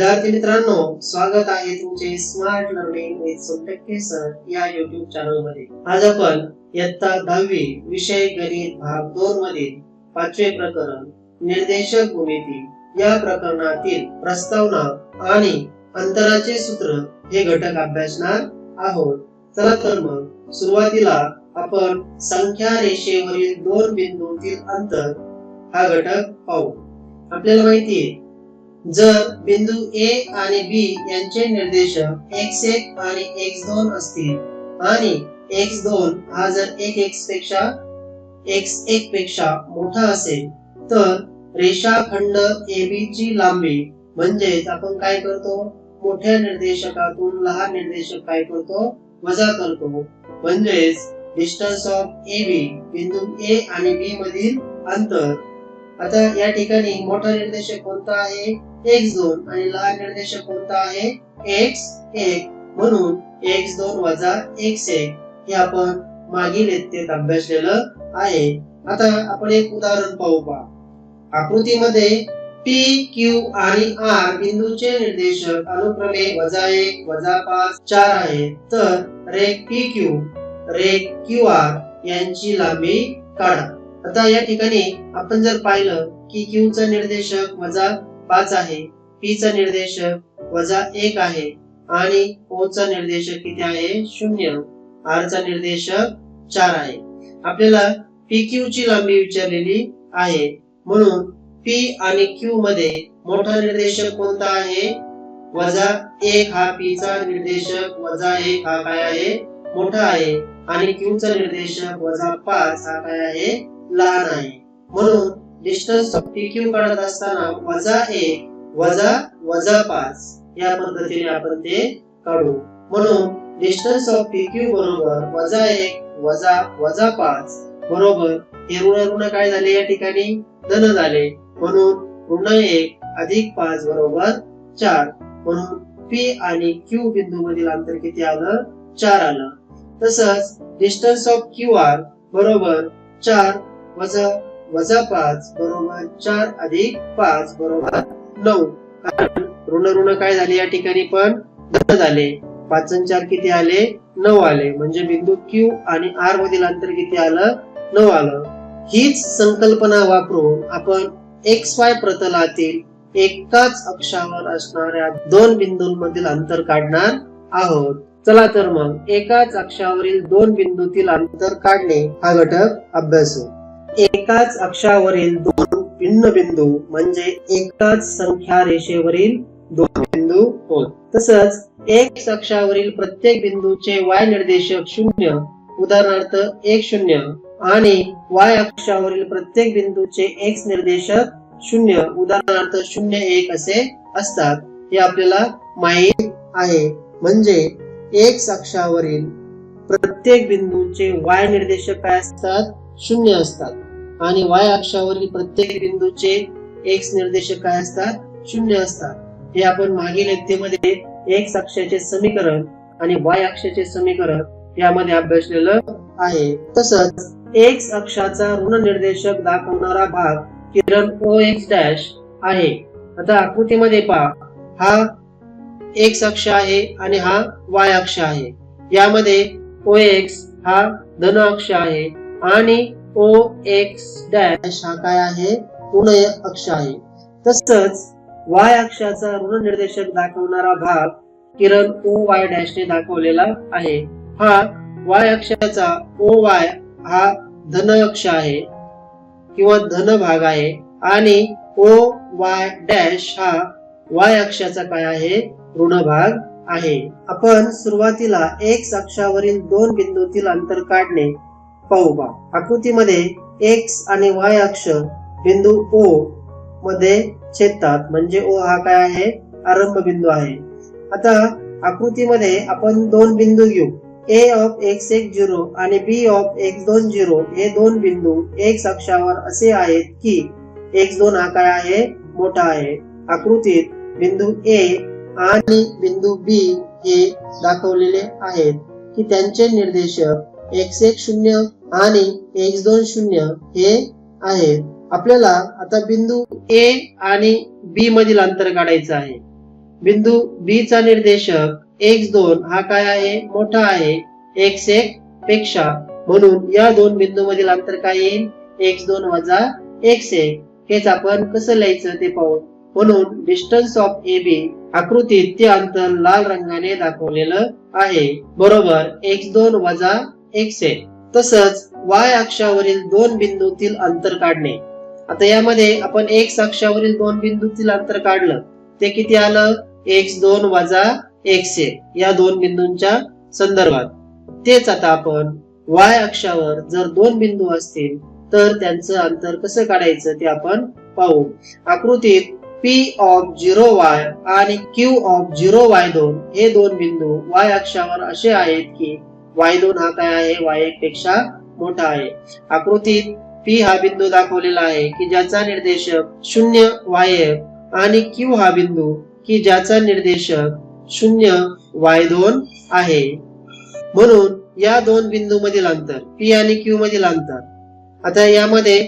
विद्यार्थी मित्रांनो स्वागत आहे तुमचे smart learning with Somtakke sir या युट्यूब चॅनलमध्ये आज आपण इयत्ता दहावी विषय गणित भाग दोन मधील पाचवे प्रकरण निर्देशक भूमिती या प्रकरणातील प्रस्तावना आणि अंतराचे सूत्र हे घटक अभ्यासणार आहोत. चला तर मग सुरुवातीला आपण संख्या रेषेवरील दोन बिंदूतील अंतर हा घटक पाहू. आपल्याला माहिती आहे जर बिंदू ए आणि बी यांचे निर्देशक एक्स एक आणि एक्स दोन असतील. आणि एक्स दोन हा जर एक एक्सपेक्षा एक्स एक पेक्षा मोठा असेल तर रेषाखंड ए बी ची लांबी म्हणजेच आपण काय करतो? मोठ्या निर्देशकातून लहान निर्देशक काय करतो? वजा करतो. म्हणजेच डिस्टन्स ऑफ ए बी बिंदू ए आणि बी मधील अंतर. आता या ठिकाणी मोठा निर्देशक कोणता आहे? X दोन आणि लहान निर्देशक कोणता आहे? एक्स एक. म्हणून x दोन वजा x एक. हे आपण मागील इत्येत अभ्यासलेलं आहे. आता आपण एक उदाहरण पाहू पहा आकृतीमध्ये P, Q आणि R बिंदूचे निर्देशक अनुक्रमे वजा एक वजा पाच चार आहे तर रेख PQ रेख आर यांची लांबी काढा. आता या ठिकाणी आपण जर पाहिलं की क्यू चा निर्देशक वजा पाच आहे. पी चा निर्देशक वजा एक आहे. आणि ओ चा निर्देशक किती आहे? शून्य. आर चा निर्देशक चार आहे. आपल्याला पी क्यू ची लांबी विचारलेली आहे. म्हणून पी आणि क्यू मध्ये मोठा निर्देशक कोणता आहे? वजा एक हा पी चा निर्देशक वजा एक हा काय आहे? मोठा आहे. आणि क्यू चा निर्देशक वजा पाच हा काय आहे? लहान आहे. म्हणून डिस्टन्स PQ काढत असताना वजा एक वजा वजा पाच या पद्धतीने आपण ते काढू. म्हणून डिस्टन्स ऑफ क्यू बरोबर वजा एक वजा वजा पाच? बरोबर. हे ऋण ऋण काय झाले या ठिकाणी? धन झाले. म्हणून ऋण एक अधिक पाच बरोबर चार. म्हणून पी आणि क्यू बिंदू मधील अंतर किती आलं? चार आलं. तसंच डिस्टन्स ऑफ क्यू आर बरोबर चार वजा वजा पाच बरोबर चार अधिक पाच बरोबर नऊ. कारण ऋण ऋण काय झाले या ठिकाणी पण? धन झाले. पाच आणि चार किती आले? नऊ आले. म्हणजे बिंदू क्यू आणि आर मधील अंतर किती आलं? नऊ आलं. हीच संकल्पना वापरून आपण एक्स वाय प्रतलातील एकाच अक्षावर असणाऱ्या दोन बिंदूंमधील अंतर काढणार आहोत. चला तर मग एकाच अक्षावरील दोन बिंदूतील अंतर काढणे हा घटक अभ्यासू. एकाच अक्षावरील दोन भिन्न बिंदू म्हणजे एकाच संख्या रेषेवरील दोन बिंदू होत तसंच एक्स अक्षावरील प्रत्येक बिंदूचे वाय निर्देशक शून्य उदाहरणार्थ एक शून्य आणि वाय अक्षावरील प्रत्येक बिंदूचे एक्स निर्देशक शून्य उदाहरणार्थ शून्य एक असे असतात. हे आपल्याला माहीत आहे. म्हणजे एक्स अक्षावरील प्रत्येक बिंदूचे वाय निर्देशक काय असतात? शून्य असतात. आणि वाय अक्षावरील प्रत्येक बिंदूचे एक्स निर्देशक काय असतात? शून्य असतात. हे आपण मागील व्यक्तीमध्ये एक्स अक्षाचे समीकरण आणि वाय अक्षाचे समीकरण यामध्ये अभ्यासलेलं आहे. तसंच एक्स अक्षाचा ऋण निर्देशक दाखवणारा भाग किरण ओ एक्स डॅश आहे. आता आकृतीमध्ये पहा. हा एक्स अक्ष आहे आणि हा वाय अक्ष आहे. यामध्ये ओ एक्स हा धन अक्ष आहे आणि ओ एक्स डॅश हा काय आहे? ऋण अक्ष आहे. तसंच वाय अक्षाचा ऋण निर्देशक दाखवणारा भाग किरण ओ वाय डॅशने दाखवलेला आहे. हा वाय अक्षाचा ओ वाय हा धन अक्ष आहे किंवा धन भाग आहे. आणि ओ वाय डॅश हा वाय अक्षाचा काय आहे? ऋण भाग आहे. आपण सुरुवातीला एक्स अक्षावरील दोन बिंदूतील अंतर काढणे पाहू बा आकृतीमध्ये एक्स आणि वाय अक्ष बिंदू ओ मध्ये छेदतात. म्हणजे ओ हा काय आहे? आरंभ बिंदू आहे. आता आकृतीमध्ये आपण दोन बिंदू घेऊ. ए ऑफ एक्स एक झिरो आणि बी ऑफ एक्स दोन झिरो हे दोन बिंदू एक्स अक्षावर असे आहेत की एक्स दोन हा काय आहे? मोठा आहे. आकृतीत बिंदू ए आणि बिंदू बी हे दाखवलेले आहेत की त्यांचे निर्देशक एक्स एक शून्य आणि एक्स दोन शून्य हे आहेत आपल्याला आता बिंदू ए आणि बी मधील अंतर काढायचं आहे. बिंदू बी चा निर्देशक एक्स दोन हा काय आहे? मोठा आहे. एक्स एक पेक्षा म्हणून या दोन बिंदू मधील अंतर काय येईल? एक्स दोन वजा एक्स एक. हेच आपण कसं लिहायचं ते पाहू. म्हणून डिस्टन्स ऑफ ए बी आकृतीत ते अंतर लाल रंगाने दाखवलेलं आहे. बरोबर एक्स दोन वजा एक्स एक तसंच वाय अक्षावरील दोन बिंदूतील अंतर काढणे. आता यामध्ये आपण एक्स अक्षावरील दोन बिंदूतील अंतर काढलं. ते किती आलं? एक्स दोन वजा एक्स एक या दोन बिंदूंच्या संदर्भात. तेच आता आपण वाय अक्षावर जर दोन बिंदू असतील तर त्यांचं अंतर कसं काढायचं ते आपण पाहू. आकृतीत पी ऑफ झिरो वाय आणि क्यू ऑफ झिरो वाय दोन हे दोन बिंदू वाय अक्षावर असे आहेत की वाय दोन हा काय आहे वाय एक पेक्षा मोठा आहे. आकृतीत पी हा बिंदू दाखवलेला आहे की ज्याचा निर्देशक शून्य वाय एक आणि क्यू हा बिंदू की ज्याचा निर्देशक शून्य वाय दोन आहे. म्हणून या दोन बिंदू मधील अंतर पी आणि क्यू मधील अंतर आता यामध्ये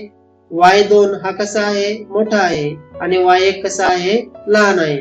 वाय दोन हा कसा आहे मोठा आहे आणि वाय एक कसा आहे लहान आहे.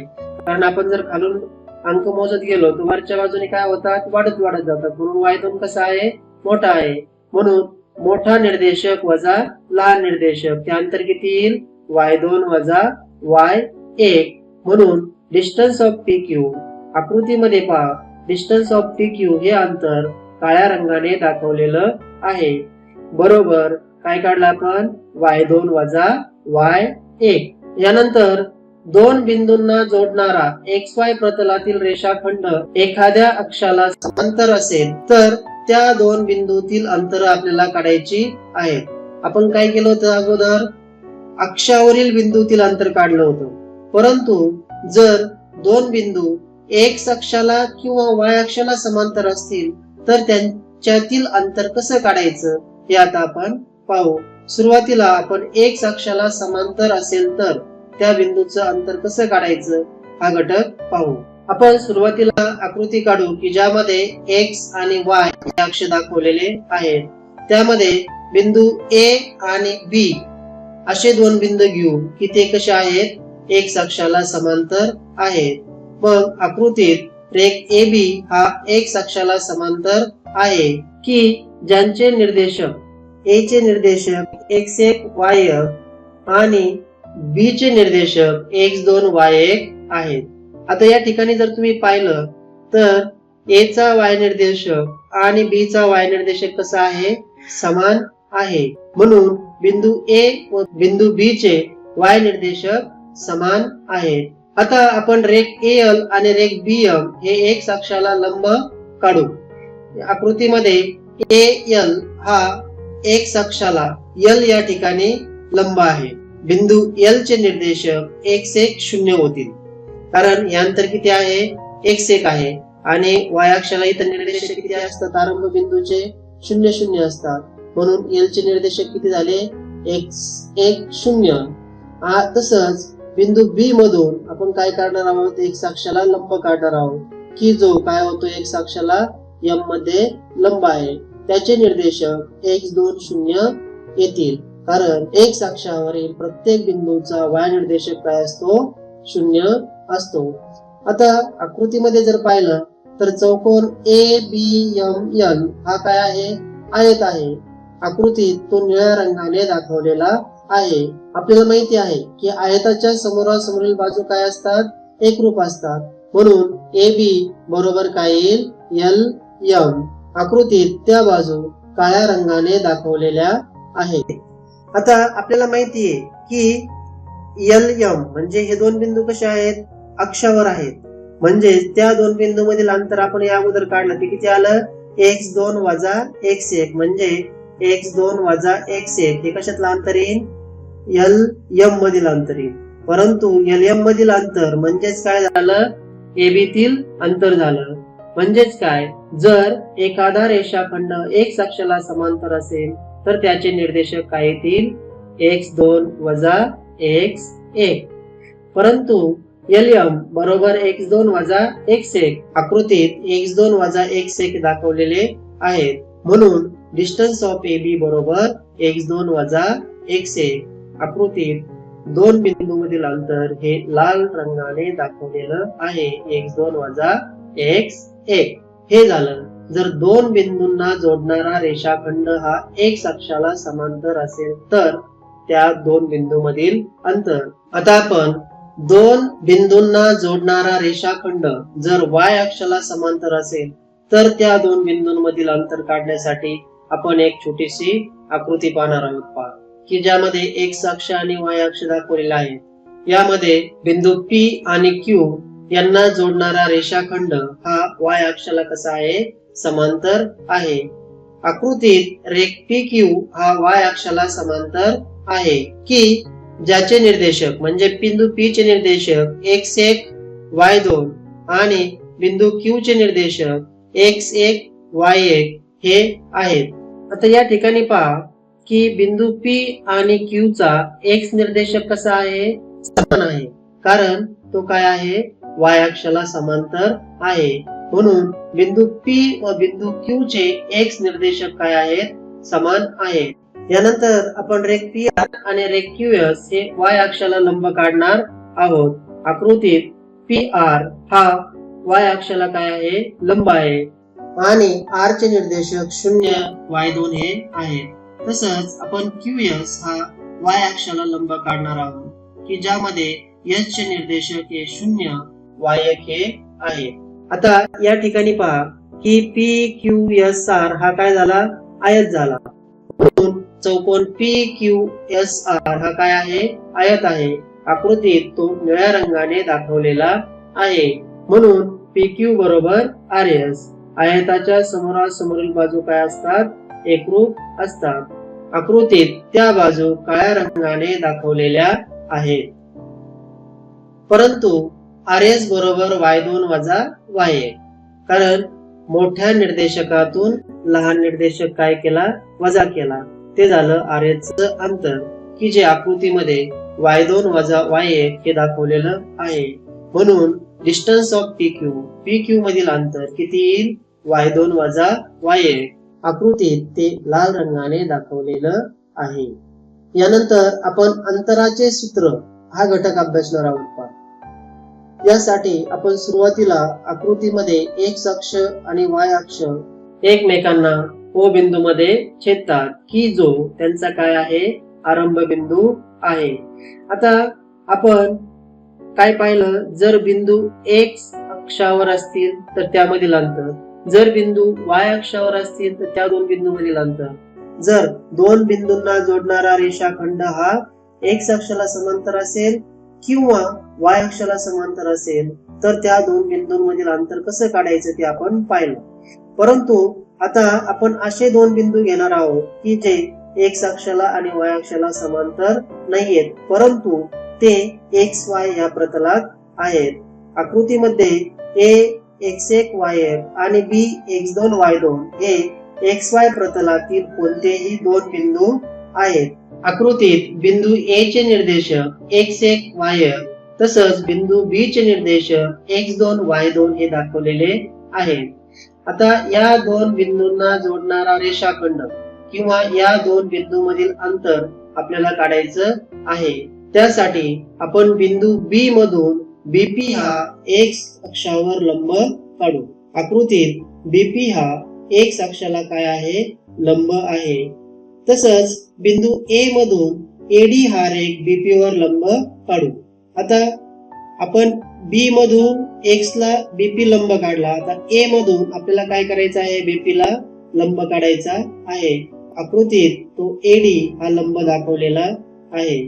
कारण आपण जर खालून अंक मोजत गेलो तर वरच्या बाजूने काय होतात? वाढत वाढत जातात. म्हणून वाय दोन कसा आहे? मोठा आहे. म्हणून मोठा निर्देशक वजा लहान निर्देशक. त्यानंतर किती येईल? वाय दोन वजा वाय एक. म्हणून डिस्टन्स ऑफ पी क्यू आकृतीमध्ये पहा. डिस्टन्स ऑफ पी क्यू हे अंतर काळ्या रंगाने दाखवलेलं आहे. बरोबर काय काढलं आपण? वाय दोन वजा वाय एक. यानंतर दोन बिंदूंना जोडणारा एक्स वाय प्रतलातील रेषाखंड एखाद्या अक्षाला समांतर असेल तर त्या दोन बिंदूतील अंतर आपल्याला काढायची आहे आपण काय केलं होतं अगोदर? अक्षावरील बिंदूतील अंतर काढलं होतं. परंतु जर दोन बिंदू एक्स अक्षाला किंवा वाय अक्षाला समांतर असतील तर त्यांच्यातील अंतर कसं काढायचं हे आता आपण पाहू. सुरुवातीला आपण एक्स अक्षाला समांतर असेल तर त्या बिंदूचं अंतर कसं काढायचं? हा घटक पाहू. आपण सुरुवातीला आकृती काढू की ज्यामध्ये एक्स आणि वाय हे अक्ष दाखवलेले आहेत. त्यामध्ये बिंदू ए आणि बी असे दोन बिंदू घेऊ की ते कसे आहेत? एक्स अक्षाला समांतर आहेत. मग आकृतीत रेख ए बी हा एक्स अक्षाला समांतर आहे की ज्यांचे निर्देशक? ए चे निर्देशक एक्स एक वाय आणि बी चे निर्देशक एक्स दोन वाय एक आहेत. आता या ठिकाणी जर तुम्ही पाहिलं तर ए चा वाय निर्देशक आणि बी चा वाय निर्देशक कसा आहे? समान आहे. म्हणून बिंदू ए व बिंदू बी चे वाय निर्देशक समान आहेत. आता आपण रेख एल आणि रेख बी एम हे एक अक्षाला लंब काढू. आकृतीमध्ये ए एल हा एक अक्षाला एल या ठिकाणी लंब आहे. बिंदू एल चे निर्देशक एक्स एक शून्य होतील. कारण यांतर किती आहे? एक्स एक आहे. आणि वाय अक्षाला इतर निर्देशक किती असतात? आरंभ बिंदूचे शून्य शून्य असतात. म्हणून एल चे निर्देशक किती झाले? एक्स एक शून्य. तसंच बिंदू बी मधून आपण काय काढणार आहोत? एक अक्षाला लंब काढणार आहोत. की जो काय होतो? एक अक्षाला एममध्ये लंब आहे. त्याचे निर्देशक एक दोन शून्य येतील. कारण एक अक्षावरील प्रत्येक बिंदूचा वाय निर्देशक काय असतो? शून्य असतो. आता आकृतीमध्ये जर पाहिलं तर चौकोन ए बी एम एन हा काय आहे? आयत आहे. आकृतीत तो निळ्या रंगाने दाखवलेला आहे. आपल्याला माहिती आहे की आयताच्या समोरासमोरील बाजू काय असतात? एकरूप असतात. म्हणून ए बी बरोबर काय येईल? एल एम आकृतीत त्या बाजू काळ्या रंगाने दाखवलेल्या आहेत. आता आपल्याला माहिती आहे की एल एम म्हणजे हे दोन बिंदू कसे आहेत? अक्षावर आहेत. म्हणजे त्या दोन बिंदू मधील अंतर आपण या अगोदर काढलं ते किती आलं? एक्स दोन वजा एक्स एक. म्हणजे एक्स दोन वजा एक्स एक. हे कशातलं अंतर येईल एल एम मधील अंतर येईल परंतु एल एम मधील अंतर म्हणजेच काय झालं? एबीतील तील अंतर झालं. म्हणजेच काय? जर एखादा रेषाखंड एक अक्षाला समांतर असेल तर त्याचे निर्देशक काय येतील? एक्स दोन वजा एक्स एक. परंतु एल बरोबर एक्स दोन वजा एक्स एक आकृतीत एक्स दोन वजा एक्स एक दाखवलेले आहेत. म्हणून डिस्टन्स ऑफ ए बी बरोबर एक्स दोन वजा एक्स एक आकृतीत दोन बिंदू मधील अंतर हे लाल रंगाने दाखवलेलं आहे. एक्स दोन वजा एक्स एक. हे झालं. जर दोन बिंदूंना जोडणारा रेषाखंड हा एक अक्षाला समांतर असेल तर त्या दोन बिंदू मधील अंतर. आता आपण दोन बिंदूंना जोडणारा रेषाखंड जर वाय अक्षाला समांतर असेल तर त्या दोन बिंदूंमधील अंतर काढण्यासाठी आपण एक छोटीशी आकृती पाहणार आहोत पहा की ज्यामध्ये एक्स अक्ष आणि वाय अक्ष दाखवलेला आहे. यामध्ये बिंदू पी आणि क्यू यांना जोडणारा रेषाखंड हा वाय अक्षाला कसा आहे? समांतर आहे. आकृतीत रेक्टी पी क्यू हा वाय अक्षाला समांतर आहे. की ज्याचे निर्देशक म्हणजे बिंदू पी चे निर्देशक एक्स एक वाय दोन आणि बिंदू क्यू चे निर्देशक एक्स एक वाय एक हे आहेत. आता या ठिकाणी पहा की बिंदू पी आणि क्यू चा एक्स निर्देशक कसा आहे? समान आहे. कारण तो काय आहे? वाय अक्षाला समांतर आहे. म्हणून बिंदू पी व बिंदू क्यू चे एक्स निर्देशक काय आहेत? समान आहेत. यानंतर आपण रेख पी आर आणि रेख क्यू एस हे वाय अक्षाला लंब काढणार आहोत. आकृतीत पी आर हा वाय अक्षाला काय आहे? लंब आहे. आणि आर चे निर्देशक शून्य वाय दोन हे आहेत. तसंच आपण क्यू एस हा वाय अक्षाला लंब काढणार आहोत की ज्यामध्ये एस चे निर्देशक हे शून्य वाय एक हे आहे. आता या ठिकाणी पहा की पी क्यू एस आर हा काय झाला? आयत झाला. चौकोन पी क्यू एस आर हा काय आहे? आयत आहे. आकृतीत तो निळ्या रंगाने दाखवलेला आहे. म्हणून पी क्यू बरोबर आर एस आयताच्या समोरासमोरील बाजू काय असतात? एकरूप असतात. आकृतीत त्या बाजू काळ्या रंगाने दाखवलेल्या आहेत. परंतु आर एस बरोबर वाय दोन वजा वाय एक. कारण मोठ्या निर्देशकातून लहान निर्देशक काय केला? वजा केला. ते झालं आर एस अंतर की जे आकृतीमध्ये वाय दोन वजा वाय एक हे दाखवलेलं आहे. म्हणून distance of P Q P Q मधील अंतर किती येईल? वाय दोन वजा वाय एक. आकृतीत ते लाल रंगाने दाखवलेलं आहे. यानंतर आपण अंतराचे सूत्र हा घटक अभ्यासणार आहोत. यासाठी आपण सुरुवातीला आकृतीमध्ये एक्स अक्ष आणि वाय अक्ष एकमेकांना ओ बिंदू मध्ये छेदतात की जो त्यांचा काय आहे? आरंभ बिंदू आहे. आता आपण काय पाहिलं? जर बिंदू एक्स अक्षावर असतील तर त्यामधील अंतर जर बिंदू वाय अक्षावर असतील तर त्या दोन बिंदू मधील अंतर जर दोन बिंदूंना जोडणारा रेषाखंड हा एक्स अक्षाला समांतर असेल किंवा वाय अक्षाला समांतर असेल तर त्या दोन बिंदूंमधील अंतर कसं काढायचं ते आपण पाहिलं. परंतु आता आपण असे दोन बिंदू घेणार आहोत की जे एक्स अक्षाला आणि वाय अक्षाला समांतर नाहीयेत परंतु ते एक्स वाय या प्रतलात आहेत. आकृतीमध्ये ए एक्स एक वाय एक आणि बी एक्स दोन वाय दोन हे एक्स वाय प्रतलातील कोणतेही दोन बिंदू आहेत. आकृतीत बिंदू ए चे निर्देशक एक्स एक वाय तसंच बिंदू बी चे निर्देशक एक्स दोन वाय दोन हे दाखवलेले आहेत आता या दोन बिंदूंना जोडणारा रेषाखंड किंवा या दोन बिंदू मधील अंतर आपल्याला काढायचं आहे. त्यासाठी आपण बिंदू बी मधून बीपी हा एक्स अक्षावर लंब काढू. आकृतीत बीपी हा एक्स अक्षाला काय आहे? लंब आहे. तसंच बिंदू ए मधून एडी हा रेख बीपी वर लंब काढू. आता आपण बी मधून एक्स ला बीपी लंब काढला. आता ए मधून आपल्याला काय करायचं आहे? बीपी ला लंब काढायचा आहे. आकृतीत तो एडी हा लंब दाखवलेला आहे.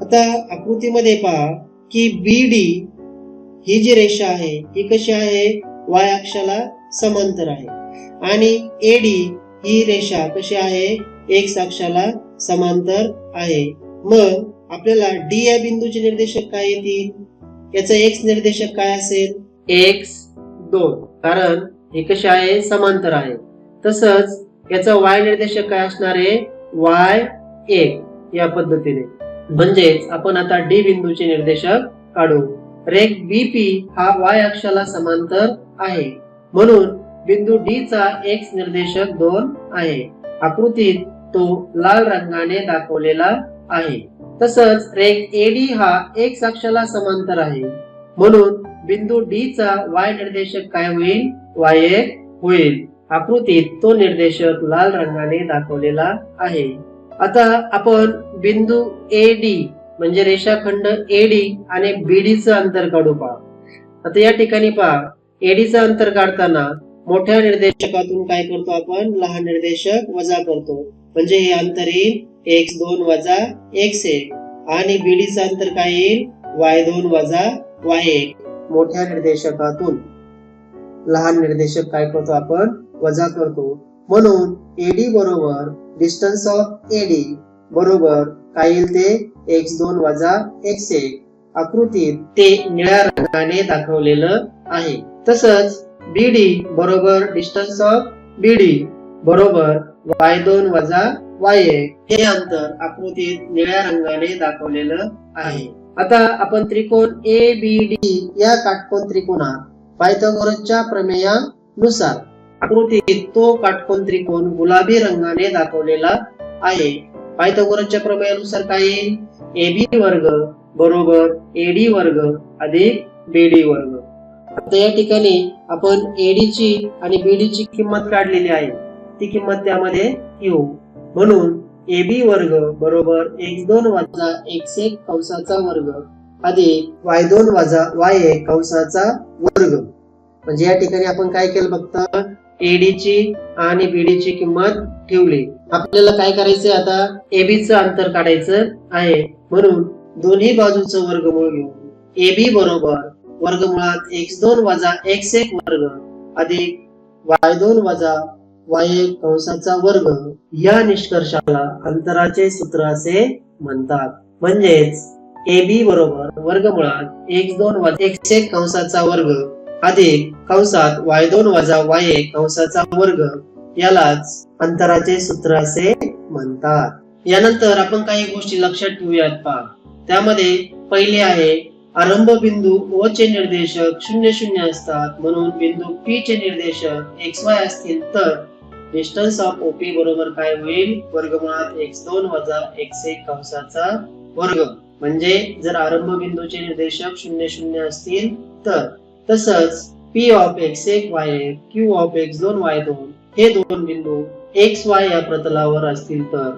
आता आकृतीमध्ये पहा की बी डी ही जी रेषा आहे ही कशी आहे? वाय अक्षाला समांतर आहे. आणि एडी ही रेषा कशी आहे? एक्स अक्षाला समांतर आहे. मग आपल्याला डी या बिंदूचे निर्देशक काय येतील? याचा एक्स निर्देशक काय असेल? एक्स दोन. कारण हे कसे आहे? समांतर आहे. तसंच याचा वाय निर्देशक काय असणार आहे? वाय एक या पद्धतीने. म्हणजेच आपण आता डी बिंदूचे निर्देशक काढू. रेख बीपी हा वाय अक्षाला समांतर आहे. म्हणून बिंदू डी चा एक्स निर्देशक दोन आहे. आकृतीत तो लाल रंगाने दाखवलेला आहे. तसंच रेख एडी हा एक अक्षाला समांतर आहे. म्हणून बिंदू डी चा वाय निर्देशक काय होईल? वाय एक होईल. आकृतीत तो निर्देशक लाल रंगाने दाखवलेला आहे. आता आपण बिंदू ए डी म्हणजे रेषाखंड एडी आणि बीडी चं अंतर काढू पहा. आता या ठिकाणी पहा. एडीचं अंतर काढताना मोठ्या निर्देशकातून काय करतो आपण? लहान निर्देशक वजा करतो. म्हणजे हे अंतर येईल एक्स दोन वजा एक्स एक आणि बीडीचं अंतर काय येईल? वाय दोन वजा वाय एक. मोठ्या निर्देशकातून लहान निर्देशक काय करतो आपण? वजा करतो. म्हणून एडी बरोबर डिस्टन्स ऑफ एडी बरोबर काय येईल ते? एक्स दोन वजा एक्स एक आकृतीत ते निळ्या रंगाने दाखवलेलं आहे. तसंच बीडी बरोबर डिस्टन्स ऑफ बीडी बरोबर वाय दोन वजा वाय एक. हे अंतर आकृतीत निळ्या रंगाने दाखवलेलं आहे. आता आपण त्रिकोण ए बी डी या काटकोन त्रिकोणात पायथागोरसच्या प्रमेयानुसार आकृतीत तो काटकोन त्रिकोण गुलाबी रंगाने दाखवलेला आहे. पायथागोरसच्या प्रमेयानुसार काय येईल? एबी वर्ग बरोबर एडी वर्ग अधिक बीडी वर्ग. आता या ठिकाणी आपण एडी ची आणि बीडी ची किंमत काढलेली आहे. ती किंमत त्यामध्ये येऊ. म्हणून एबी वर्ग बरोबर एक्स दोन वाजा एक्स एक कंसाचा वर्ग अधिक वाय दोन वाजा वाय एक कंसाचा वर्ग. म्हणजे या ठिकाणी आपण काय केलं फक्त? एडी ची आणि बीडी ची किंमत ठेवली. आपल्याला काय करायचंय आता? एबी च अंतर काढायचं आहे. म्हणून दोन्ही बाजूचं वर्गमूळ घेऊ. एबी बरोबर वर्गमुळात एक्स दोन वजा एक्स एक वर्ग अधिक वाय दोन वजा वाय कंसाचा वर्ग या निष्कर्षाला अंतराचे सूत्र असे म्हणतात. म्हणजेच एबी बरोबर वर्गमुळात एक दोन वजा कंसाचा वर्ग अधिक कंसात वाय दोन वजा वाय एक कंसाचा वर्ग यालाच अंतराचे सूत्र असे म्हणतात. यानंतर आपण काही गोष्टी लक्षात ठेवूयात पहा. त्यामध्ये पहिले आहे आरंभ बिंदू ओ चे निर्देशक शून्य शून्य असतात म्हणून बिंदू पी चे निर्देशक एक्स वाय असतील तर डिस्टन्स ऑफ ओपी बरोबर काय होईल? वर्गमुळात एक्स दोन वजा एक्स एक कंसाचा वर्ग. म्हणजे जर आरंभ बिंदूचे निर्देशक शून्य शून्य असतील तर तसंच पी ऑफ एक्स एक वाय एक क्यू ऑफ एक्स दोन वाय दोन हे दोन बिंदू एक्स वाय या प्रतलावर असतील तर.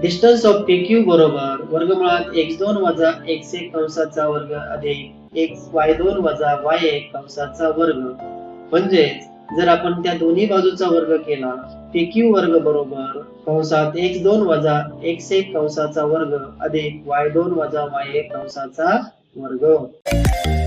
डिस्टन्स ऑफ पी क्यू बरोबर वर्गमुळात एक्स दोन वजा एक्स एक कंसाचा वर्ग अधिक एक्स वाय दोन वजा वाय एक कंसाचा वर्ग. म्हणजेच जर आपण त्या दोन्ही बाजूचा वर्ग केला पी क्यू वर्ग बरोबर कंसात एक्स दोन वजा एक्स एक कंसाचा वर्ग अधिक वाय दोन वजा वाय एक कंसाचा वर्ग.